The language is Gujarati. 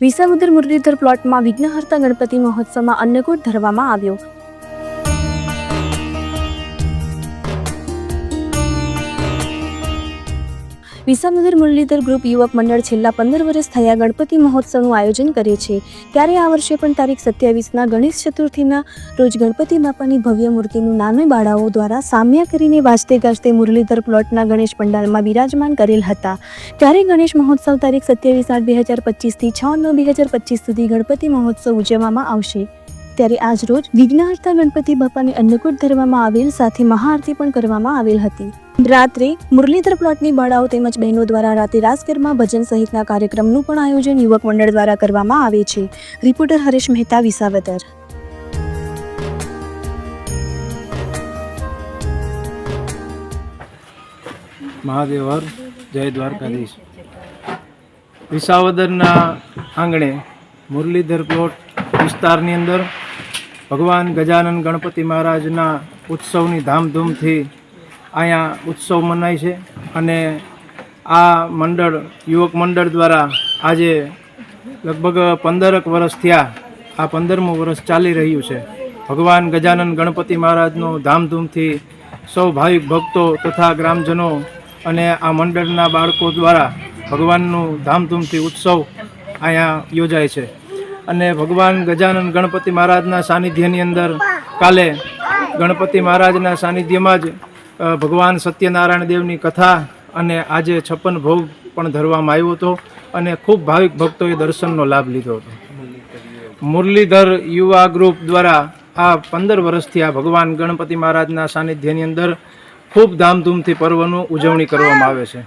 વિસામુદ્ર મુરલીધર પ્લોટમાં વિઘ્નહર્તા ગણપતિ મહોત્સવમાં અન્નકૂટ ધરવામાં આવ્યો. વિસામુદ્ર મુરલીધર ગ્રુપ યુવક મંડળ છેલ્લા પંદર વર્ષ થયા ગણપતિ મહોત્સવનું આયોજન કરે છે. ત્યારે આ વર્ષે પણ તારીખ સત્યાવીસના ગણેશ ચતુર્થીના રોજ ગણપતિ બાપાની ભવ્ય મૂર્તિનું નામે બાળાઓ દ્વારા સામ્યા કરીને વાજતે ગાજતે મુરલીધર પ્લોટના ગણેશ પંડાલમાં બિરાજમાન કરેલ હતા. ત્યારે ગણેશ મહોત્સવ તારીખ સત્યાવીસ આઠ બે હજાર પચીસથી છ નવ બે હજાર પચીસ સુધી ગણપતિ મહોત્સવ ઉજવવામાં આવશે. ત્યારે આજ રોજ વિઘ્નહર્તા ગણપતિ બાપાને અન્નકૂટ ધરવામાં આવેલ સાથે મહાઆરતી પણ કરવામાં આવેલ હતી. રાત્રે મુરલીધર પ્લોટની બાળાઓ તેમજ બહેનો દ્વારા રાતે રાસ ભજન સહિતના કાર્યક્રમનું પણ આયોજન યુવક મંડળ દ્વારા કરવામાં આવે છે. રિપોર્ટર હરેશ મહેતા, વિસાવદર. મહાદેવ જય દ્વારકાધીશ. વિસાવદરના આંગણે મુરલીધર પ્લોટ વિસ્તારની અંદર ભગવાન ગજાનન ગણપતિ મહારાજના ઉત્સવની ધામધૂમથી અહીંયા ઉત્સવ મનાય છે અને આ મંડળ, યુવક મંડળ દ્વારા આજે લગભગ પંદરક વર્ષ થયા. આ પંદરમું વર્ષ ચાલી રહ્યું છે. ભગવાન ગજાનન ગણપતિ મહારાજનું ધામધૂમથી સૌ ભાવિક ભક્તો તથા ગ્રામજનો અને આ મંડળના બાળકો દ્વારા ભગવાનનું ધામધૂમથી ઉત્સવ અહીંયા યોજાય છે. અને ભગવાન ગજાનન ગણપતિ મહારાજના સાનિધ્યની અંદર કાલે ગણપતિ મહારાજના સાનિધ્યમાં જ ભગવાન સત્યનારાયણ દેવની કથા અને આજે છપ્પન ભોગ પણ ધરવામાં આવ્યો હતો અને ખૂબ ભાવિક ભક્તોએ દર્શનનો લાભ લીધો હતો. મુરલીધર યુવા ગ્રુપ દ્વારા આ પંદર વર્ષથી આ ભગવાન ગણપતિ મહારાજના સાનિધ્યની અંદર ખૂબ ધામધૂમથી પર્વનું ઉજવણી કરવામાં આવે છે.